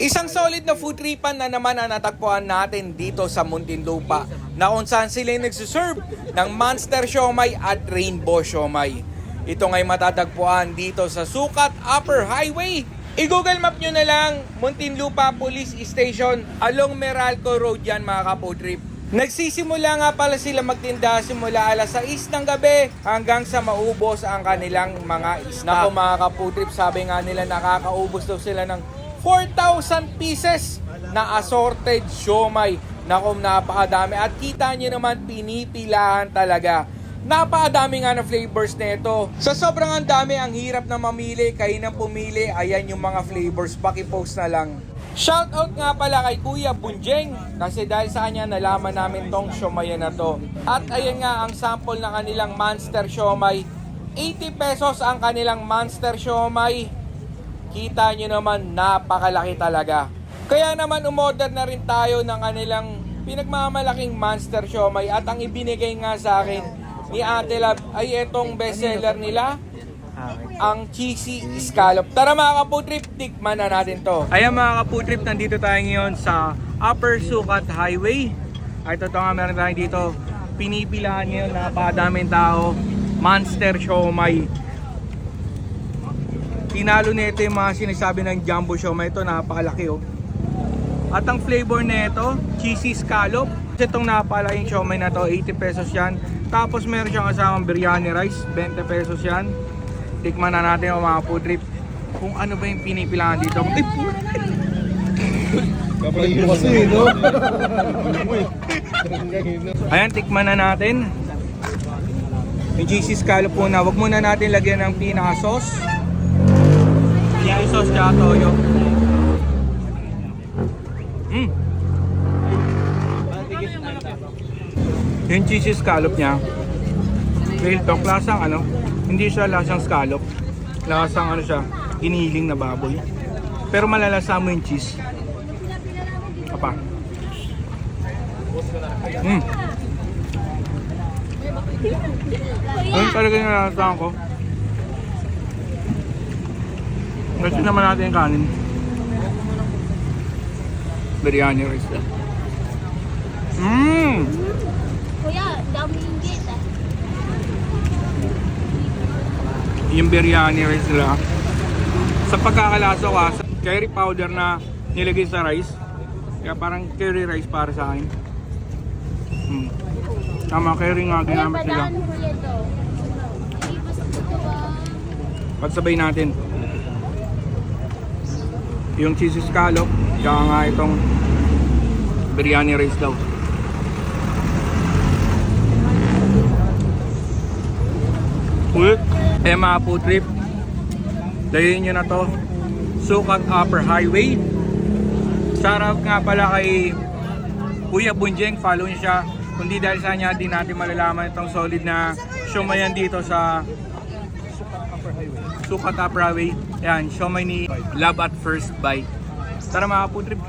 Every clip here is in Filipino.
Isang solid na food tripan na naman ang natagpuan natin dito sa Muntinlupa na kung saan sila nagsuserve ng Monster Siomay at Rainbow Siomay. Ito ngay matatagpuan dito sa Sukat Upper Highway. I-google map nyo na lang Muntinlupa Police Station along Meralco Road yan mga kapo trip. Nagsisimula nga pala sila magtinda simula alas 6 ng gabi hanggang sa maubos ang kanilang mga isda. Nako mga kaputrip, sabi nga nila nakakaubos daw sila ng 4,000 pieces na assorted siomay. Nako napakadami at kita nyo naman pinipilahan talaga. Napakadami nga ng flavors nito. Sa sobrang ang dami, ang hirap na mamili. Kayo nang pumili, ayan yung mga flavors. Pakipost na lang. Shoutout nga pala kay Kuya Bunjeng kasi dahil sa kanya nalaman namin tong siomay na to. At ayan nga ang sample ng kanilang Monster Siomay. 80 pesos ang kanilang Monster Siomay. Kita nyo naman napakalaki talaga. Kaya naman umorder na rin tayo ng kanilang pinagmamalaking Monster Siomay at ang ibinigay nga sa akin ni Ate Lab ay itong bestseller nila ang cheesy scallop. Tara mga kaputrip, tikman na natin to. Ayan mga kaputrip, nandito tayo ngayon sa Upper Sukat Highway. Ay totoo nga meron tayo dito. Pinipilahan ngayon, napakadaming tao. Monster Siomay. Tinalo nito yung mga sinasabi ng Jumbo Siomay. Ito napakalaki oh. At ang flavor nito, cheesy scallop. Itong napalaking siomay na to, 80 pesos yan. Tapos meron siyang kasamang biryani rice, 20 pesos yan. Tikman na natin yung mga food trip. Kung ano ba yung pinipilangan dito. Ay, mo kasi, no? Ayan, tikman na natin. Yung cheesy scallop po na. Huwag muna natin lagyan ng. Pinaka sauce tsaka toyo. Mm. Yung cheesy scallop niya. Real talk, lasang ano, hindi siya lasang scallop. Lasang ano siya, iniling na baboy. Pero malalasa mo yung cheese. Apa? Mm. Ayun talaga yung nalasahan ko. Kasi naman natin yung kanin. Biryani rice lang. Mmm! Kuya, dami inggit ah. Yung biryani rice nila. Sa pagkakalasa ko, ah, curry powder na nilagay sa rice. Kaya parang curry rice para sa akin. Mm. Tama, curry nga ginamit nila. ah. Pagsabay natin. Yung cheesy scallop, tsaka nga itong biryani rice daw. Ulit. Eh mga food trip, dayin nyo na to. Sukat Upper Highway. Shoutout nga pala kay Kuya Bunjeng, follow niyo siya. Kundi dahil sa kanya, di natin malalaman itong solid na shumayan dito sa Sukat Upper Highway. Yan, siomay ni Love at First Bite. Tara mga food trip.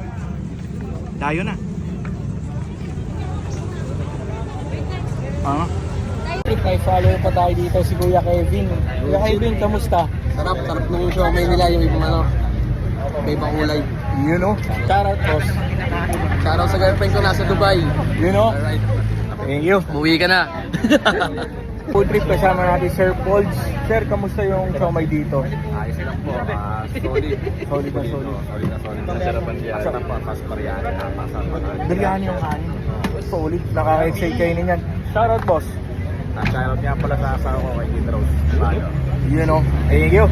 Tayo na. Ah, may follow pa tayo dito si Kuya Kevin. Kuya Kevin, kamusta? Sarap, sarap nung show. May nila yung ibang ano. May ibang kulay. You know? Shoutout boss. Shoutout sa girlfriend ko nasa Dubai. You know? Alright. Thank you. Umuwi ka na. Food trip kasama natin Sir Pauls. Sir, kamusta yung siomay dito? Ayos lang po. Ah, solid. Solid na solid. Solid na solid. Masarapan diyan. Sarap pa. Mas biryani. Napasarap pa. Biryani yung kanin. Solid. Nakaka-excite kayo ninyan. Shoutout boss. Shoutout nga pala sa asawa ko kay Kid Rose. Paano? You know? Thank you.